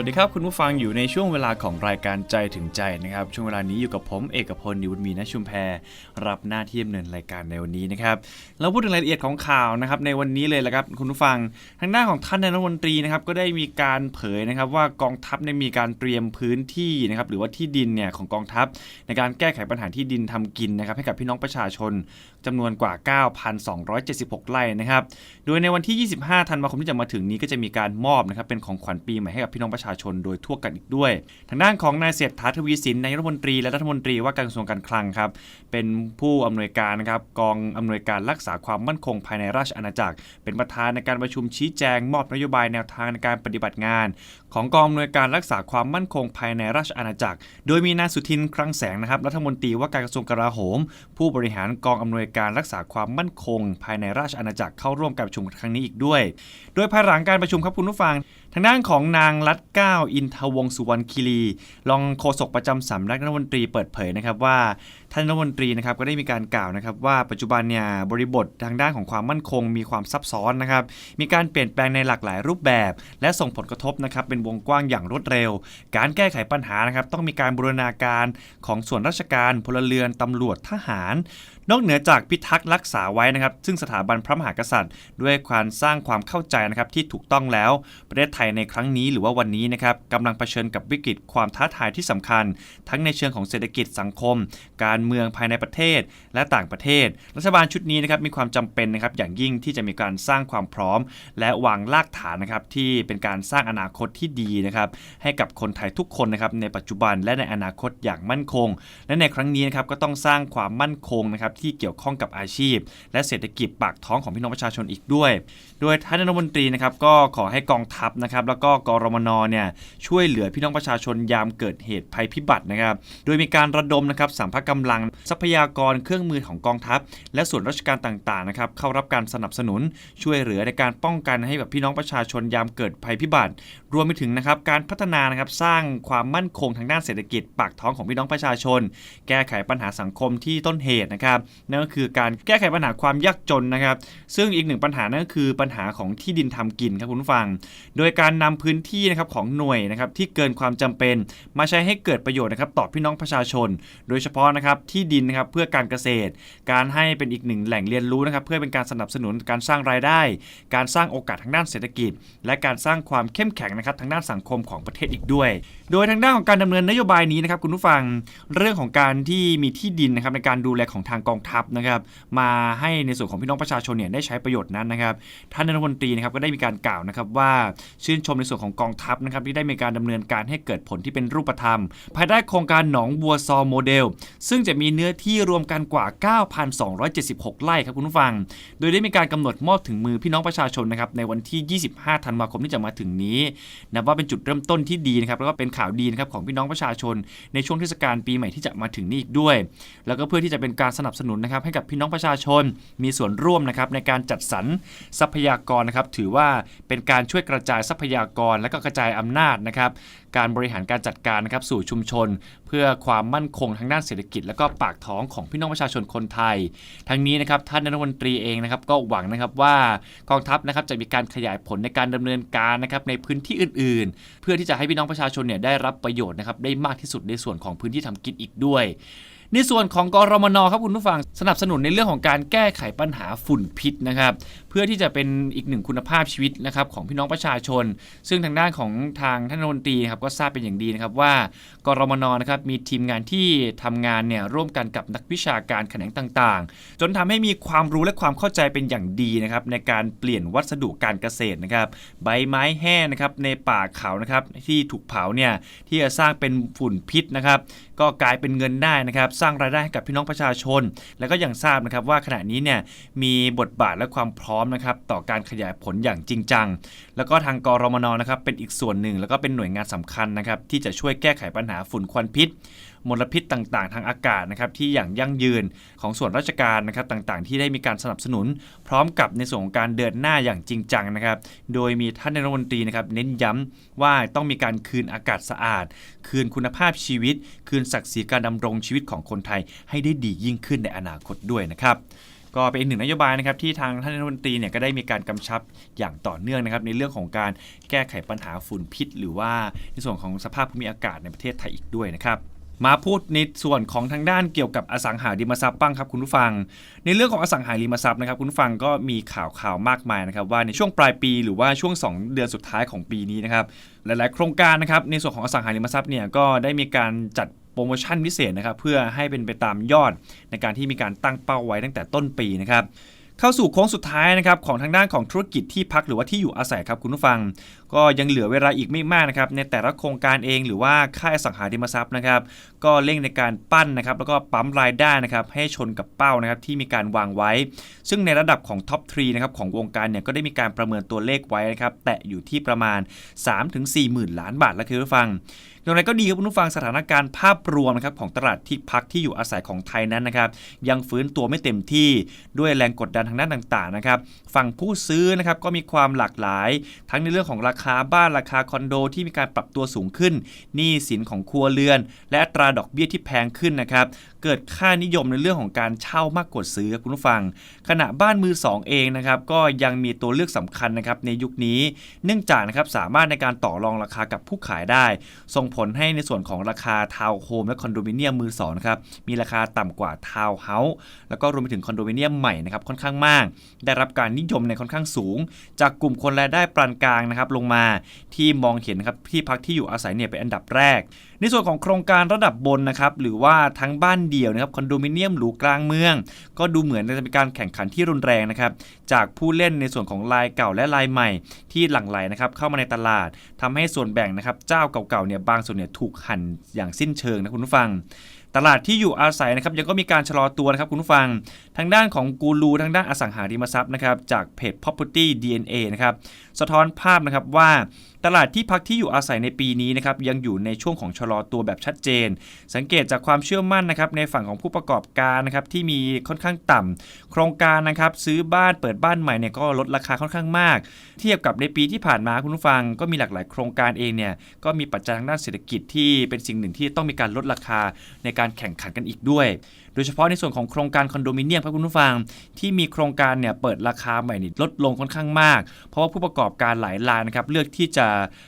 วัสดีครับคุณผู้ฟังอยู่ในช่วงเวลาของรายการใจถึงใจนะครับ ช่วงเวลานี้อยู่กับผมเอกพลนิวุฒมีนชุมแพรรับหน้าที่ดำเนินรายการในวันนี้นะครับเราพูดถึงรายละเอียดของข่าวนะครับในวันนี้เลยละครับคุณผู้ฟังทางด้านของท่านนายรัฐมนตรีนะครับก็ได้มีการเผยนะครับว่ากองทัพเนี่ยมีการเตรียมพื้นที่นะครับหรือว่าที่ดินเนี่ยของกองทัพ ในการแก้ไขปัญหาที่ดินทำกินนะครับให้กับพี่น้องประชาชนจำนวนกว่า 9,276 ไร่นะครับโดยในวันที่ 25 ธันวาคมที่จะมาถึงนี้ก็จะมีการมอบนะครับเป็นของขวัญปีใหม่ให้กับพี่น้องประชาชนโดยทั่วกันอีกด้วย ทางด้านของนายเศรษฐาทวีสินนายรัฐมนตรีและรัฐมนตรีว่าการกระทรวงการคลังครับเป็นผู้อำนวยการนะครับกองอำนวยการรักษาความมั่นคงภายในราชอาณาจักร เป็นประธานในการประชุมชี้แจงมอบนโยบายแนวทางในการปฏิบัติงาน ของกองอำนวยการรักษาความมั่นคงภายในราชอาณาจักร โดยมีนายสุทินคลังแสงนะครับรัฐมนตรีว่าการกระทรวงกลาโหม ผู้บริหารกองอำนวยการรักษาความมั่นคง ภายในราชอาณาจักรเข้าร่วมการประชุมครั้งนี้อีกด้วย โดยภายหลังการประชุมครับคุณผู้ฟัง ทางด้านของนางรัตเก้าอินทวงสุวรรณคีรีรองโฆษกประจำสำนักรัฐมนตรีเปิดเผยนะครับว่าท่านรัฐมนตรีนะครับก็ได้มีการกล่าวนะครับว่าปัจจุบันเนี่ยบริบททางด้านของความมั่นคง มีความซับซ้อนนะครับมีการเปลี่ยนแปลงในหลากหลายรูปแบบ และส่งผลกระทบนะครับเป็นวงกว้างอย่างรวดเร็ว การแก้ไขปัญหานะครับต้องมีการบูรณาการของส่วนราชการพลเรือนตำรวจทหาร นอกเหนือจากพิทักษ์รักษาไว้นะครับ ซึ่งสถาบันพระมหากษัตริย์ ด้วยการสร้างความเข้าใจนะครับที่ถูกต้องแล้ว ประเทศไทยในครั้งนี้หรือว่าวันนี้นะครับกำลังเผชิญกับวิกฤตความท้าทายที่สำคัญ ทั้งในเชิงของเศรษฐกิจสังคม การเมืองภายในประเทศ และต่างประเทศ รัฐบาลชุดนี้นะครับมีความจำเป็นนะครับอย่างยิ่งที่จะมีการสร้างความพร้อม และวางรากฐานนะครับที่เป็นการสร้างอนาคตที่ดีนะครับให้กับคนไทยทุกคนนะครับในปัจจุบันและในอนาคตอย่างมั่นคง และในครั้งนี้นะครับก็ต้องสร้างความมั่นคงนะครับที่เกี่ยวข้องกับอาชีพ และเศรษฐกิจปากท้องของพี่น้องประชาชนอีกด้วย โดยท่านรัฐมนตรีนะครับก็ขอให้กองทัพนะครับแล้วก็กรมนเนี่ยช่วยเหลือพี่น้องประชาชนยามเกิดเหตุภัยพิบัตินะครับ โดยมีการระดมนะครับสัมภากำลังทรัพยากรเครื่องมือของกองทัพ และส่วนราชการต่างๆนะครับเข้ารับการสนับสนุนช่วยเหลือในการป้องกันให้แบบพี่น้องประชาชนยามเกิดภัยพิบัติ รวมไปถึงนะครับการพัฒนานะครับสร้างความมั่นคงทางด้านเศรษฐกิจ ปากท้องของพี่น้องประชาชน แก้ไขปัญหาสังคมที่ต้นเหตุนะครับนั่นก็คือการแก้ไขปัญหาความยากจนนะครับ ซึ่งอีกหนึ่งปัญหานั่นก็คือปัญหาของที่ดินทำกินครับคุณฟัง โดยการนำพื้นที่นะครับของหน่วยนะครับที่เกินความจำเป็น มาใช้ให้เกิดประโยชน์นะครับต่อพี่น้องประชาชน โดยเฉพาะนะครับที่ดินนะครับเพื่อการเกษตร การให้เป็นอีกหนึ่งแหล่งเรียนรู้นะครับเพื่อเป็นการสนับสนุนการสร้างรายได้ การสร้างโอกาสทางด้านเศรษฐกิจ และการสร้างความเข้มแข็งนะครับทางด้านสังคมของประเทศอีกด้วย โดยทางด้านของการดำเนินนโยบายนี้นะครับคุณผู้ฟัง เรื่องของการที่มีที่ดินนะครับในการดูแลของทางกองทัพนะครับมาให้ในส่วนของพี่น้องประชาชนเนี่ยได้ใช้ประโยชน์นั้นนะครับท่านนายกรัฐมนตรีนะครับก็ได้มีการกล่าวนะครับว่าชื่นชมในส่วนของกองทัพนะครับที่ได้มีการดำเนินการให้เกิดผลที่เป็นรูปธรรม ภายใต้โครงการหนองบัวซอโมเดล ซึ่งจะมีเนื้อที่รวมกันกว่า 9,276 ไร่ครับคุณผู้ฟัง โดยได้มีการกำหนดมอบถึงมือพี่น้องประชาชนนะครับในวันที่ 25 ธันวาคมที่จะมาถึงนี้นับว่าเป็นจุดเริ่มต้นที่ดีนะครับแล้วก็เป็นข่าวดีนะครับของพี่น้องประชาชน ในช่วงเทศกาลปีใหม่ที่จะมาถึงนี้อีกด้วย แล้วก็เพื่อที่จะเป็นการสนับสนุนนะครับให้กับพี่น้องประชาชนมีส่วนร่วมนะครับในการจัดสรรทรัพยากรนะครับถือว่าเป็นการช่วยกระจายทรัพยากร และก็กระจายอำนาจนะครับการบริหารการจัดการนะครับสู่ชุมชน เพื่อความมั่นคงทางด้านเศรษฐกิจ และก็ปากท้องของพี่น้องประชาชนคนไทย ทั้งนี้นะครับท่านนายกรัฐมนตรีเองนะครับก็หวังนะครับว่ากองทัพนะครับจะมีการขยายผลในการดำเนินการนะครับในพื้นที่อื่น ๆ เพื่อที่จะให้พี่น้องประชาชนเนี่ยได้รับประโยชน์นะครับได้มากที่สุดในส่วนของพื้นที่ทำกินอีกด้วย ในส่วนของกรมนครับคุณผู้ฟังสนับสนุนในเรื่องของการแก้ไขปัญหาฝุ่นพิษนะครับเพื่อที่จะเป็นอีกหนึ่งคุณภาพชีวิตนะครับของพี่น้องประชาชน ซึ่งทางด้านของทางท่านรัฐมนตรีครับก็ทราบเป็นอย่างดีนะครับว่ากรมนนะครับมีทีมงานที่ทำงานเนี่ยร่วมกันกับนักวิชาการแขนงต่างๆ จนทำให้มีความรู้และความเข้าใจเป็นอย่างดีนะครับในการเปลี่ยนวัสดุการเกษตรนะครับใบไม้แห้งนะครับในป่าเขานะครับที่ถูกเผาเนี่ยที่จะสร้างเป็นฝุ่นพิษนะครับ ก็กลายเป็นเงินได้นะครับสร้างรายได้ให้กับพี่น้องประชาชน แล้วก็อย่างทราบนะครับว่าขณะนี้เนี่ยมีบทบาทและความพร้อมนะครับต่อการขยายผลอย่างจริงจัง แล้วก็ทางกรมนนะครับเป็นอีกส่วนหนึ่ง แล้วก็เป็นหน่วยงานสำคัญนะครับที่จะช่วยแก้ไขปัญหาฝุ่นควันพิษ มลพิษต่างๆ ทางอากาศนะครับที่อย่างยั่งยืนของส่วนราชการนะครับต่างๆ ที่ได้มีการสนับสนุน พร้อมกับในส่วนของการเดินหน้าอย่างจริงจังนะครับโดยมีท่านนายรัฐมนตรีนะครับเน้นย้ำว่าต้องมีการคืนอากาศสะอาด คืนคุณภาพชีวิต คืนศักดิ์ศรีการดำรงชีวิตของคนไทยให้ได้ดียิ่งขึ้นในอนาคตด้วยนะครับก็เป็นอีกหนึ่งนโยบายนะครับที่ทางท่านรัฐมนตรีเนี่ยก็ได้มีการกำชับอย่างต่อเนื่องนะครับในเรื่องของการแก้ไขปัญหาฝุ่นพิษ หรือว่าในส่วนของสภาพภูมิอากาศในประเทศไทยอีกด้วยนะครับ มาพูดในส่วนของทางด้านเกี่ยวกับอสังหาริมทรัพย์บ้างครับคุณผู้ฟัง ในเรื่องของอสังหาริมทรัพย์นะครับคุณผู้ฟังก็มีข่าวข่าวมากมายนะครับว่าในช่วงปลายปีหรือว่าช่วง 2 เดือนสุดท้ายของปีนี้นะครับหลาย ๆ โครงการนะครับในส่วนของอสังหาริมทรัพย์เนี่ยก็ได้มีการจัดโปรโมชั่นพิเศษนะครับเพื่อให้เป็นไปตามยอดในการที่มีการตั้งเป้าไว้ตั้งแต่ต้นปีนะครับ เข้าสู่โค้งสุดท้ายนะครับของทางด้านของธุรกิจที่พักหรือว่าที่อยู่อาศัยครับคุณผู้ฟัง ก็ยังเหลือเวลาอีกไม่มากนะครับในแต่ละโครงการเองหรือว่าค่ายสังหาริมทรัพย์นะครับก็เร่งในการปั้นนะครับแล้วก็ปั๊มรายได้นะครับให้ชนกับเป้านะครับที่มีการวางไว้ ซึ่งในระดับของท็อปทรีนะครับของวงการเนี่ยก็ได้มีการประเมินตัวเลขไว้นะครับแตะอยู่ที่ประมาณ 3-4หมื่นล้านบาทแล้วคือผู้ฟัง อย่างไรก็ดีครับคุณผู้ฟังสถานการณ์ภาพรวมนะครับของตลาดที่พักที่อยู่อาศัยของไทยนั้นนะครับยังฟื้นตัวไม่เต็มที่ด้วยแรงกดดันทางด้านต่างๆนะครับฝั่งผู้ซื้อนะครับก็มีความหลากหลาย ทั้งในเรื่องของราคาบ้านราคาคอนโด ที่มีการปรับตัวสูงขึ้นหนี้สินของครัวเรือน และอัตราดอกเบี้ยที่แพงขึ้นนะครับเกิดค่านิยมในเรื่องของการเช่ามากกว่าซื้อครับคุณผู้ฟัง ขณะบ้านมือสองเองนะครับก็ยังมีตัวเลือกสำคัญนะครับในยุคนี้ เนื่องจากนะครับสามารถในการต่อรองราคากับผู้ขายได้ ส่งผลให้ในส่วนของราคาทาวน์โฮมและคอนโดมิเนียมมือสองนะครับมีราคาต่ำกว่าทาวน์เฮาส์แล้วก็รวมไปถึงคอนโดมิเนียมใหม่นะครับค่อนข้างมาก ได้รับการนิยมในค่อนข้างสูง จากกลุ่มคนรายได้ปานกลางนะครับลงมาที่มองเห็นนะครับที่พักที่อยู่อาศัยเนี่ยเป็นอันดับแรก ในส่วนของโครงการระดับบนนะครับหรือว่าทั้งบ้านเดี่ยวนะครับคอนโดมิเนียมหรูกลางเมือง ก็ดูเหมือนจะเป็นการแข่งขันที่รุนแรงนะครับจากผู้เล่นในส่วนของรายเก่าและรายใหม่ ที่หลั่งไหลนะครับเข้ามาในตลาดทำให้ส่วนแบ่งนะครับเจ้าเก่าๆเนี่ยบางส่วนเนี่ยถูกหั่นอย่างสิ้นเชิงนะคุณผู้ฟัง ตลาดที่อยู่อาศัยนะครับยังก็มีการชะลอตัวนะครับคุณผู้ฟัง ทางด้านของกูรูทางด้านอสังหาริมทรัพย์นะครับจากเพจ property DNA นะครับสะท้อนภาพนะครับว่าตลาดที่พักที่อยู่อาศัยในปีนี้นะครับยังอยู่ในช่วงของชะลอตัวแบบชัดเจน สังเกตจากความเชื่อมั่นนะครับในฝั่งของผู้ประกอบการนะครับที่มีค่อนข้างต่ำโครงการนะครับซื้อบ้านเปิดบ้านใหม่เนี่ยก็ลดราคาค่อนข้างมาก เทียบกับในปีที่ผ่านมาคุณผู้ฟัง ก็มีหลากหลายโครงการเองเนี่ยก็มีปัจจัยทางด้านเศรษฐกิจที่เป็นสิ่งหนึ่งที่ต้องมีการลดราคาในการแข่งขันกันอีกด้วย ดยเฉพาะในส่วนของโครงการคอนโดมิเนียมครับคุณผู้ฟัง ที่มีโครงการเนี่ยเปิดราคาใหม่นี่ลดลงค่อนข้างมาก เพราะว่าผู้ประกอบการหลายรายนะครับเลือกที่จะ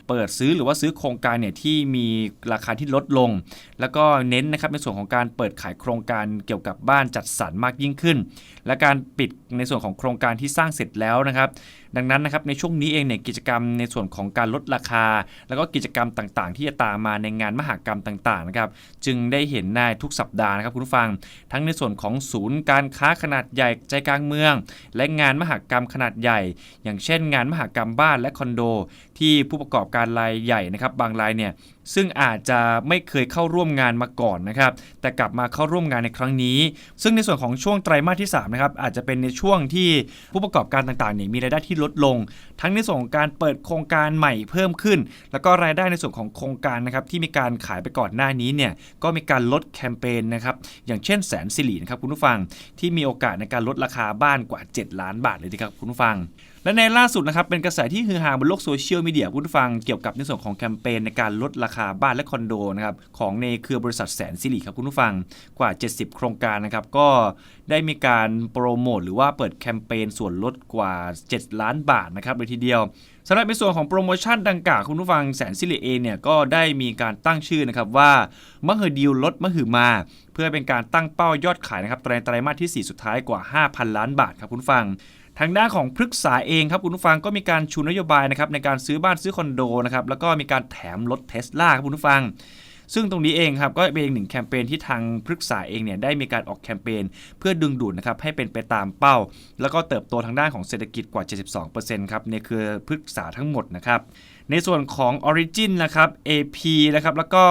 เปิดซื้อหรือว่าซื้อโครงการเนี่ยที่มีราคาที่ลดลง แล้วก็เน้นนะครับในส่วนของการเปิดขายโครงการเกี่ยวกับบ้านจัดสรรมากยิ่งขึ้น และการปิดในส่วนของโครงการที่สร้างเสร็จแล้วนะครับ ดังนั้นนะครับในช่วงนี้เองเนี่ยกิจกรรมในส่วนของการลดราคา แล้วก็กิจกรรมต่างๆ ที่จะตามมาในงานมหากรรมต่างๆนะครับจึงได้เห็นในทุกสัปดาห์นะครับคุณผู้ฟัง ทั้งในส่วนของศูนย์การค้าขนาดใหญ่ใจกลางเมือง และงานมหากรรมขนาดใหญ่ อย่างเช่น งานมหากรรมบ้านและคอนโด ที่ผู้ประกอบการรายใหญ่นะครับบางรายเนี่ยซึ่งอาจจะไม่เคยเข้าร่วมงานมาก่อนนะครับแต่กลับมาเข้าร่วมงานในครั้งนี้ ซึ่งในส่วนของช่วงไตรมาสที่3นะครับอาจจะเป็นในช่วงที่ผู้ประกอบการต่างๆเนี่ยมีรายได้ที่ลดลง ทั้งในส่วนของการเปิดโครงการใหม่เพิ่มขึ้น แล้วก็รายได้ในส่วนของโครงการนะครับที่มีการขายไปก่อนหน้านี้เนี่ยก็มีการลดแคมเปญนะครับอย่างเช่นแสนสิรินะครับคุณผู้ฟังที่มีโอกาสในการลดราคาบ้านกว่า 7 ล้านบาทเลยนะครับคุณผู้ฟัง และในล่าสุดนะครับเป็นกระแสที่ฮือฮาบนโลกโซเชียลมีเดียคุณผู้ฟังเกี่ยวกับในส่วนของแคมเปญในการลดราคาบ้านและคอนโดนะครับของในเครือบริษัทแสนสิริครับคุณผู้ฟังกว่า 70 โครงการนะครับก็ได้มีการโปรโมทหรือว่าเปิดแคมเปญส่วนลดกว่า 7 ล้านบาทนะครับเลยทีเดียวสำหรับในส่วนของโปรโมชั่นดังกล่าวคุณผู้ฟังแสนสิริเองเนี่ยก็ได้มีการตั้งชื่อนะครับว่ามะเหือดีลลดมะหือมา เพื่อเป็นการตั้งเป้ายอดขายนะครับไตรมาสที่ 4 สุดท้ายกว่า 5,000 ล้านบาทครับคุณฟัง ทางด้านของพฤกษาเองครับคุณผู้ฟังก็มีการชูนโยบายนะครับในการซื้อบ้านซื้อคอนโดนะครับแล้วก็มีการแถมรถเทสลาครับคุณผู้ฟัง ซึ่งตรงนี้เองครับก็เป็นอีกหนึ่งแคมเปญที่ทางพฤกษาเองเนี่ยได้มีการออกแคมเปญเพื่อดึงดูดนะครับให้เป็นไปตามเป้า แล้วก็เติบโตทางด้านของเศรษฐกิจกว่า 72%ครับในเครือพฤกษาทั้งหมดนะครับในส่วนของ Origin นะครับ AP นะครับแล้วก็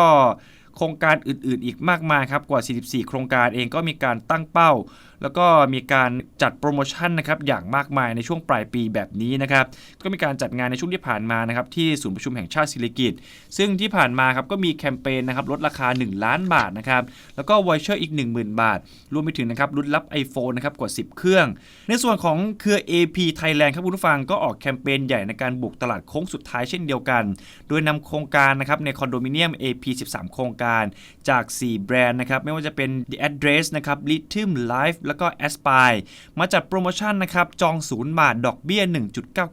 โครงการอื่นๆ อีกมากมายครับกว่า 44 โครงการเองก็มีการตั้งเป้า แล้วก็มีการจัดโปรโมชั่นนะครับอย่างมากมายในช่วงปลายปีแบบนี้นะครับก็มีการจัดงานในช่วงที่ผ่านมานะครับที่ศูนย์ประชุมแห่งชาติศิริกิตซึ่งที่ผ่านมาครับก็มีแคมเปญนะครับลดราคา 1 ล้านบาทนะครับแล้วก็วอยเชอร์อีก 10,000 บาท รวมไปถึงนะครับลุ้นรับ iPhone นะครับกว่า 10 เครื่อง ในส่วนของเครือ AP Thailand ครับคุณผู้ฟังก็ออกแคมเปญใหญ่ในการบุกตลาดโค้งสุดท้ายเช่นเดียวกัน โดยนำโครงการนะครับในคอนโดมิเนียม AP 13 โครงการจาก 4 แบรนด์นะครับไม่ว่าจะเป็น The Address นะครับ Lithium Life แล้วก็ Aspire มาจัดโปรโมชั่นนะครับ จอง 0 บาท ดอกเบี้ย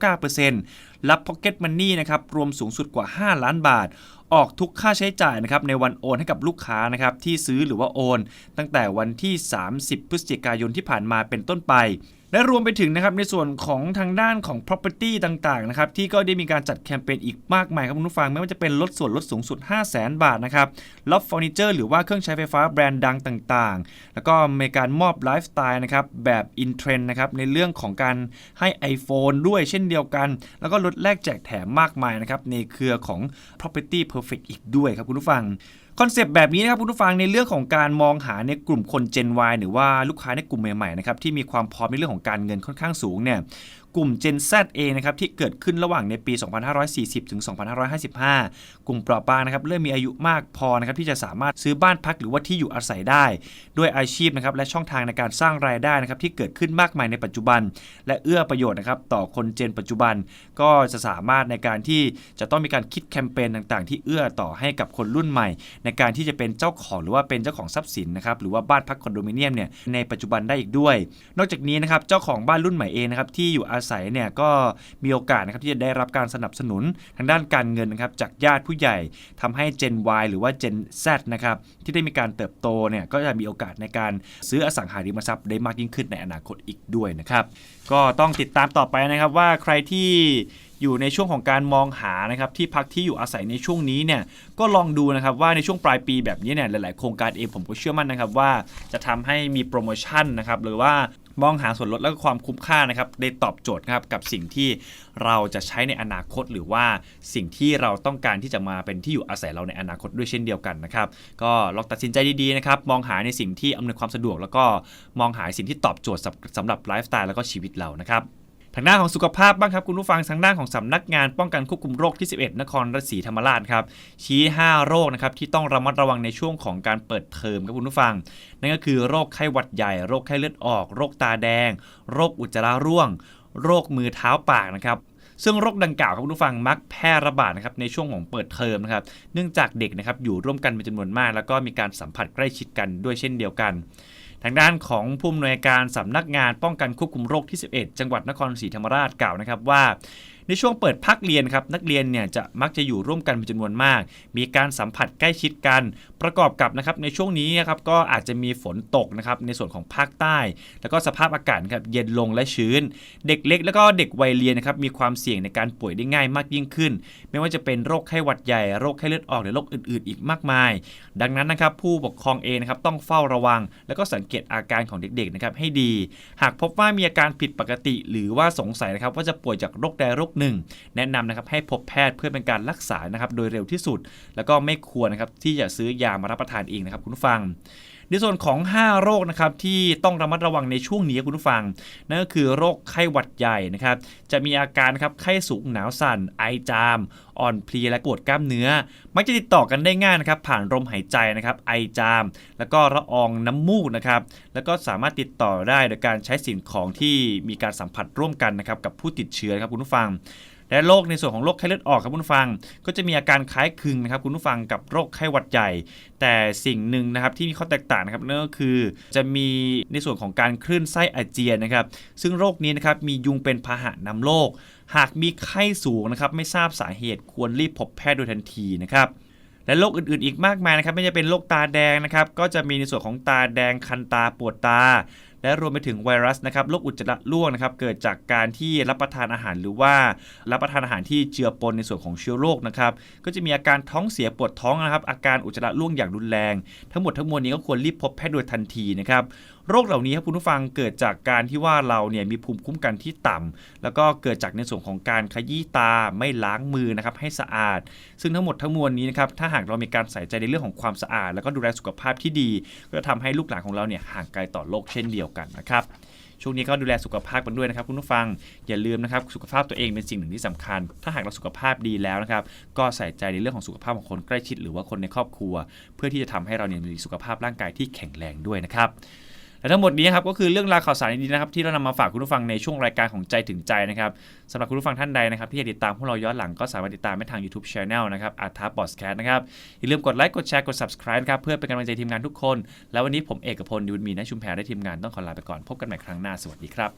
1.99%รับ Pocket Money นะครับ รวมสูงสุดกว่า 5 ล้านบาท ออกทุกค่าใช้จ่ายนะครับในวันโอนให้กับลูกค้านะครับที่ซื้อหรือว่าโอน ตั้งแต่วันที่ 30 พฤศจิกายนที่ผ่านมาเป็นต้นไป และรวมไปถึงนะครับในส่วนของทางด้านของ property ต่างๆนะครับที่ก็ได้มีการจัดแคมเปญอีกมากมายครับคุณผู้ฟังไม่ว่าจะเป็นลดส่วนลดสูงสุด 5 0 0 0 0 0บาทนะครับล็อบเฟอร์นิเจอร์หรือว่าเครื่องใช้ไฟฟ้าแบรนด์ดังต่างๆ แล้วก็มีการมอบไลฟ์สไตล์นะครับแบบอินเทรนด์นะครับในเรื่องของการให้ iPhone ด้วยเช่นเดียวกัน แล้วก็ลดแลกแจกแถมมากมายนะครับในเครือของ property perfect อีกด้วยครับคุณผู้ฟัง คอนเซปต์แบบนี้นะครับคุณผู้ฟังในเรื่องของการมองหาในกลุ่มคน Gen Y หรือว่าลูกค้าในกลุ่มใหม่ๆนะครับที่มีความพร้อมในเรื่องของการเงินค่อนข้างสูงเนี่ย กลุ่ม Gen Z เองนะครับที่เกิดขึ้นระหว่างในปี 2540 ถึง 2555 กลุ่มเปราะบางนะครับเริ่มมีอายุมากพอนะครับที่จะสามารถซื้อบ้านพักหรือว่าที่อยู่อาศัยได้ ด้วยอาชีพนะครับและช่องทางในการสร้างรายได้นะครับที่เกิดขึ้นมากมายในปัจจุบัน และเอื้อประโยชน์นะครับต่อคนเจนปัจจุบัน ก็จะสามารถในการที่จะต้องมีการคิดแคมเปญต่างๆ ที่เอื้อต่อให้กับคนรุ่นใหม่ ในการที่จะเป็นเจ้าของหรือว่าเป็นเจ้าของทรัพย์สินนะครับหรือว่าบ้านพักคอนโดมิเนียมเนี่ยในปัจจุบันได้อีกด้วย นอกจากนี้นะครับเจ้าของบ้านรุ่นใหม่เองนะครับที่อยู่อาศัยเนี่ยก็มีโอกาสนะครับที่จะได้รับการสนับสนุนทางด้านการเงินนะครับจากญาติผู้ใหญ่ทำให้ Gen Y หรือว่า Gen Z นะครับที่ได้มีการเติบโตเนี่ยก็จะมีโอกาสในการซื้ออสังหาริมทรัพย์ได้มากยิ่งขึ้นในอนาคตอีกด้วยนะครับก็ต้องติดตามต่อไปนะครับว่าใครที่อยู่ในช่วงของการมองหานะครับที่พักที่อยู่อาศัยในช่วงนี้เนี่ยก็ลองดูนะครับว่าในช่วงปลายปีแบบนี้เนี่ยหลาย ๆ โครงการเองผมก็เชื่อมั่นนะครับว่าจะทำให้มีโปรโมชั่นนะครับหรือว่า มองหาส่วนลดและก็ความคุ้มค่านะครับได้ตอบโจทย์ครับกับสิ่งที่เราจะใช้ในอนาคต หรือว่าสิ่งที่เราต้องการที่จะมาเป็นที่อยู่อาศัยเราในอนาคตด้วยเช่นเดียวกันนะครับก็ลองตัดสินใจดีๆนะครับมองหาในสิ่งที่อำนวยความสะดวก แล้วก็มองหาสิ่งที่ตอบโจทย์สำสำหรับไลฟ์สไตล์แล้วก็ชีวิตเรานะครับ ทางด้านของสุขภาพบ้างครับคุณผู้ฟังทางด้านของสำนักงานป้องกันควบคุมโรคที่ 11 นครราชสีธรรมราชครับชี้ 5 โรคนะครับที่ต้องระมัดระวังในช่วงของการเปิดเทอมครับคุณผู้ฟัง นั่นก็คือโรคไข้หวัดใหญ่ โรคไข้เลือดออก โรคตาแดง โรคอุจจาระร่วง โรคมือเท้าปากนะครับซึ่งโรคดังกล่าวครับคุณผู้ฟังมักแพร่ระบาดนะครับในช่วงของเปิดเทอมนะครับเนื่องจากเด็กนะครับอยู่ร่วมกันเป็นจำนวนมาก แล้วก็มีการสัมผัสใกล้ชิดกันด้วยเช่นเดียวกัน ทางด้านของผู้อำนวยการสำนักงานป้องกันควบคุมโรคที่ 11 จังหวัดนครศรีธรรมราชกล่าวนะครับว่า ในช่วงเปิดพักเรียนครับนักเรียนเนี่ยจะมักจะอยู่ร่วมกันเป็นจำนวนมาก มีการสัมผัสใกล้ชิดกัน ประกอบกับนะครับในช่วงนี้นะครับก็อาจจะมีฝนตกนะครับในส่วนของภาคใต้ แล้วก็สภาพอากาศครับเย็นลงและชื้น เด็กเล็ก แล้วก็เด็กวัยเรียนนะครับมีความเสี่ยงในการป่วยได้ง่ายมากยิ่งขึ้น ไม่ว่าจะเป็นโรคไข้หวัดใหญ่โรคไข้เลือดออกหรือโรคอื่นๆ อีกมากมาย ดังนั้นนะครับผู้ปกครองเองนะครับต้องเฝ้าระวัง แล้วก็สังเกตอาการของเด็กๆนะครับให้ดี หากพบว่ามีอาการผิดปกติ หรือว่าสงสัยนะครับว่าจะป่วยจากโรคใดโรค1 แนะนำนะครับให้พบแพทย์เพื่อเป็นการรักษานะครับโดยเร็วที่สุด แล้วก็ไม่ควรนะครับที่จะซื้อยามารับประทานเองนะครับคุณฟัง ในส่วนของ 5 โรคนะครับที่ต้องระมัดระวังในช่วงนี้คุณผู้ฟัง นั่นก็คือโรคไข้หวัดใหญ่นะครับจะมีอาการครับไข้สูงหนาวสั่น ไอจาม อ่อนเพลียและปวดกล้ามเนื้อ มักจะติดต่อกันได้ง่ายนะครับผ่านลมหายใจนะครับไอจาม แล้วก็ละอองน้ำมูกนะครับแล้วก็สามารถติดต่อได้โดยการใช้สิ่งของที่มีการสัมผัสร่วมกันนะครับกับผู้ติดเชื้อครับคุณผู้ฟัง และโรคในส่วนของโรคไข้เลือดออกครับคุณผู้ฟัง ก็จะมีอาการคล้ายคลึงนะครับคุณผู้ฟังกับโรคไข้หวัดใหญ่ แต่สิ่งหนึ่งนะครับที่มีข้อแตกต่างนะครับนั่นก็คือ จะมีในส่วนของการคลื่นไส้อาเจียนนะครับ ซึ่งโรคนี้นะครับมียุงเป็นพาหะนำโรคหากมีไข้สูงนะครับไม่ทราบสาเหตุควรรีบพบแพทย์โดยทันทีนะครับและโรคอื่นๆ อีกมากมายนะครับ ไม่ใช่เป็นโรคตาแดงนะครับ ก็จะมีในส่วนของตาแดงคันตาปวดตา และรวมไปถึงไวรัสนะครับโรคอุจจาระร่วงนะครับเกิดจากการที่รับประทานอาหารหรือว่ารับประทานอาหารที่เจือปนในส่วนของเชื้อโรคนะครับก็จะมีอาการท้องเสียปวดท้องนะครับ อาการอุจจาระร่วงอย่างรุนแรง ทั้งหมดทั้งมวลนี้ก็ควรรีบพบแพทย์โดยทันทีนะครับโรคเหล่านี้ครับคุณผู้ฟังเกิดจากการที่ว่าเราเนี่ยมีภูมิคุ้มกันที่ต่ำแล้วก็เกิดจากในส่วนของการขยี้ตาไม่ล้างมือนะครับให้สะอาด ซึ่งทั้งหมดทั้งมวลนี้นะครับถ้าหากเรามีการใส่ใจในเรื่องของความสะอาด แล้วก็ดูแลสุขภาพที่ดี ก็จะทำให้ลูกหลานของเราเนี่ยห่างไกลต่อโรคเช่นเดียวกันนะครับช่วงนี้ก็ดูแลสุขภาพกันด้วยนะครับ คุณผู้ฟังอย่าลืมนะครับสุขภาพตัวเองเป็นสิ่งหนึ่งที่สำคัญ ถ้าหากเราสุขภาพดีแล้วนะครับ ก็ใส่ใจในเรื่องของสุขภาพของคนใกล้ชิด หรือว่าคนในครอบครัว เพื่อที่จะทำให้เราเนี่ยมีสุขภาพร่างกายที่แข็งแรงด้วยนะครับ และทั้งหมดนี้ครับก็คือเรื่องราวข่าวสารดีๆนะครับที่เรานำมาฝากคุณผู้ฟังในช่วงรายการของใจถึงใจนะครับสำหรับคุณผู้ฟังท่านใดนะครับที่อยากติดตามพวกเราย้อนหลังก็สามารถติดตามได้ทาง YouTube Channel นะครับอาทาบอสแคสนะครับอย่าลืมกดไลค์กดแชร์กด subscribe ครับเพื่อเป็นกำลังใจทีมงานทุกคน แล้ววันนี้ผมเอกพลยุทธมีนะชุมแพรได้ทีมงานต้องขอลาไปก่อนพบกันใหม่ครั้งหน้าสวัสดีครับ